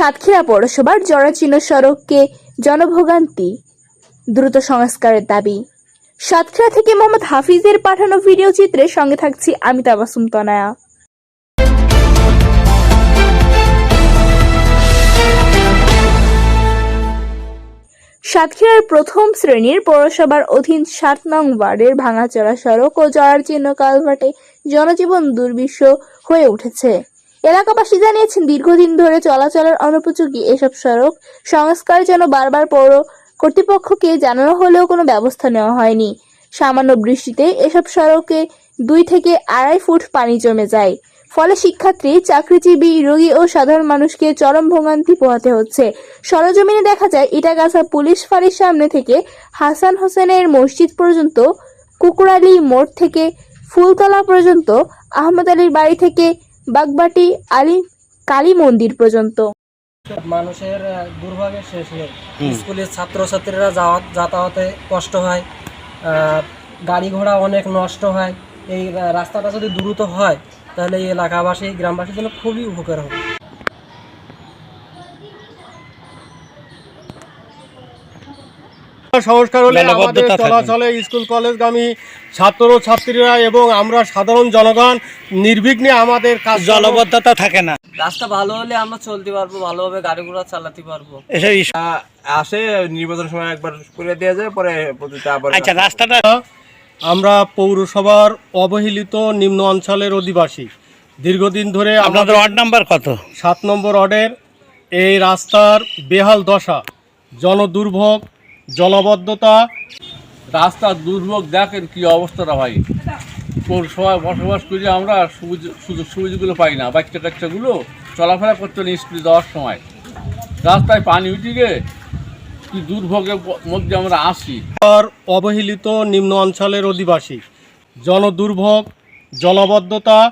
সাতক্ষীরা পৌরসভার জরাচীর্ণ সড়ককে জনভোগান্তি, দ্রুত সংস্কারের দাবি। সাতক্ষীরা থেকে মোহাম্মদ হাফিজের পাঠানো ভিডিও চিত্রে সঙ্গে থাকছি আমি তাবাসুম তনায়া। সাতক্ষীরার প্রথম শ্রেণির পৌরসভার অধীন সাত নং ওয়ার্ডের ভাঙাচোরা সড়ক ও জরাচীর্ণ কালভার্টে জনজীবন দুর্বিষ হয়ে উঠেছে। এলাকাবাসী জানিয়েছেন, দীর্ঘদিন ধরে চলাচলের অনুপযোগী এসব সড়ক সংস্কার যেন বারবার পৌর কর্তৃপক্ষকে জানানো হলেও কোনো ব্যবস্থা নেওয়া হয়নি। সামান্য বৃষ্টিতে এসব সড়কে দুই থেকে আড়াই ফুট পানি জমে যায়। ফলে শিক্ষার্থী, চাকরিজীবী, রোগী ও সাধারণ মানুষকে চরম ভোগান্তি পোহাতে হচ্ছে। সরজমিনে দেখা যায়, ইটাগাছা পুলিশ ফাঁড়ির সামনে থেকে হাসান হোসেনের মসজিদ পর্যন্ত, কুকুরালি মোড় থেকে ফুলতলা পর্যন্ত, আহমদ আলীর বাড়ি থেকে বাগবাটি আলী কালী মন্দির পর্যন্ত। মানুষের দুর্ভাগ্যের শেষ নেই। স্কুলের ছাত্রছাত্রীরা যাওয়া যাতায়াতে কষ্ট হয় আহ, গাড়ি ঘোড়া অনেক নষ্ট হয়। এই রাস্তাটা যদি দ্রুত হয় তাহলে এই এলাকাবাসী গ্রামবাসীর জন্য খুবই উপকার হবে। সংস্কার হলে আমাদের চলাচলে স্কুল কলেজগামী ছাত্র ছাত্রীরা এবং আমরা সাধারণ জনগণ নির্বিঘ্নে আমাদের কাজ জলবদ্ধতা থাকে না। রাস্তা ভালো হলে আমরা চলতে পারব ভালোভাবে গাড়ি ঘোড়া চালাতে পারব। আসে নির্বাচনের সময় একবার করে দেওয়া যায় পরে আচ্ছা রাস্তাটা আমরা পৌরসভার অবহেলিত নিম্ন অঞ্চলের অধিবাসী। দীর্ঘদিন ধরে আপনাদের ওয়ার্ড নাম্বার কত? সাত নম্বর ওয়ার্ডের এই রাস্তার বেহাল দশা জনদুর্ভোগ জলবদ্ধতা। রাস্তার দুর্ভোগ দেখেন কি অবস্থাটা ভাই। পৌরসভায় বসবাস করি আমরা সুবিধা- সুযোগ সুবিধাগুলো পাই না। বাচ্চা কাচ্চাগুলো চলাফেরা করতে নেই স্কুলে যাওয়ার সময়। রাস্তায় পানি উঠে গে কি দুর্ভোগের মধ্যে আমরা আসি আর অবহেলিত নিম্ন অঞ্চলের অধিবাসী। জনদুর্ভোগ জলবদ্ধতা